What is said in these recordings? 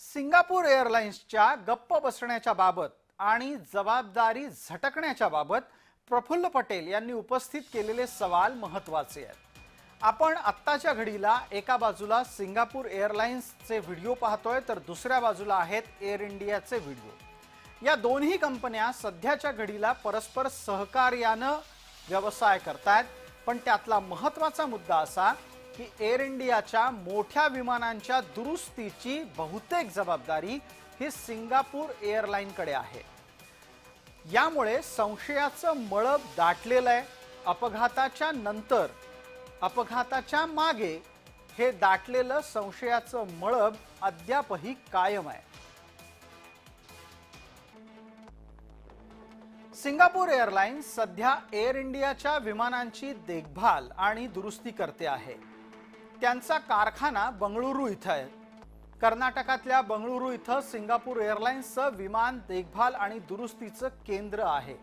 Singapore एअरलाइन्सच्या गप्प बसण्याच्या बाबत आणि जबाबदारी झटकण्याच्या बाबत प्रफुल्ल पटेल यांनी उपस्थित केलेले सवाल महत्त्वाचे आहेत. आपण आत्ताच्या घडीला एका बाजूला सिंगापूर एअरलाइन्सचे व्हिडिओ पाहतोय तर दुसऱ्या बाजूला आहेत एअर इंडियाचे व्हिडिओ. या दोन्ही कंपन्या सध्याच्या घडीला परस्पर सहकार्यानं व्यवसाय करतायत पण त्यातला महत्त्वाचा मुद्दा असा की एअर इंडियाच्या मोठ्या विमानांच्या दुरुस्तीची बहुतेक जबाबदारी ही सिंगापूर एअरलाईनकडे आहे. यामुळे संशयाचं मळब दाटलेलं आहे. अपघाताच्या नंतर अपघाताच्या मागे हे दाटलेलं संशयाचं मळब अद्यापही कायम आहे. सिंगापूर एअरलाइन्स सध्या एअर इंडियाच्या विमानांची देखभाल आणि दुरुस्ती करते आहे. त्यांचा कारखाना बंगळुरू इथं आहे. कर्नाटकातल्या बंगळुरू इथं सिंगापूर एअरलाइन्सचं विमान देखभाल आणि दुरुस्तीचं केंद्र आहे.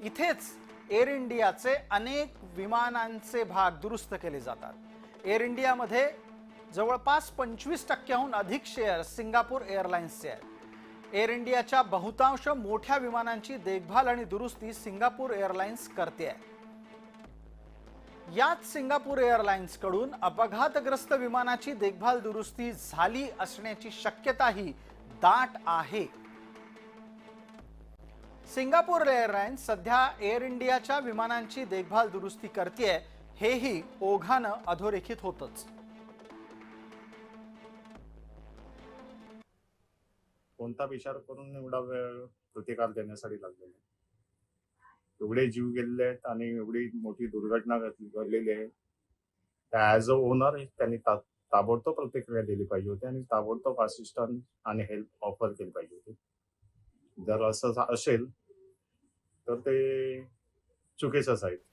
इथेच एअर इंडियाचे अनेक विमानांचे भाग दुरुस्त केले जातात. एअर इंडियामध्ये जवळपास पंचवीस टक्क्याहून अधिक शेअर सिंगापूर एअरलाइन्सचे आहेत. एअर इंडियाच्या बहुतांश मोठ्या विमानांची देखभाल आणि दुरुस्ती सिंगापूर एअरलाइन्स करते आहे. याच सिंगापूर एअरलाइन्सकडून अपघातग्रस्त विमानाची देखभाल दुरुस्ती झाली असण्याची शक्यताही दाट आहे. सिंगापूर एअरलाइन्स सध्या एअर इंडियाच्या विमानांची देखभाल दुरुस्ती करते हेही ओघानं अधोरेखित होतच. कोणता विचार करून एवढा वेळ प्रतिकार देण्यासाठी लागलेला एवढे जीव गेलेले आहेत आणि एवढी मोठी दुर्घटना घडलेली आहे. त्या ॲज अ ओनर त्यांनी ता- ताबडतोब प्रतिक्रिया दिली पाहिजे होती आणि ताबडतोब असिस्टंट आणि हेल्प ऑफर केली पाहिजे होती. जर असं असेल तर ते चुकीचंच आहे.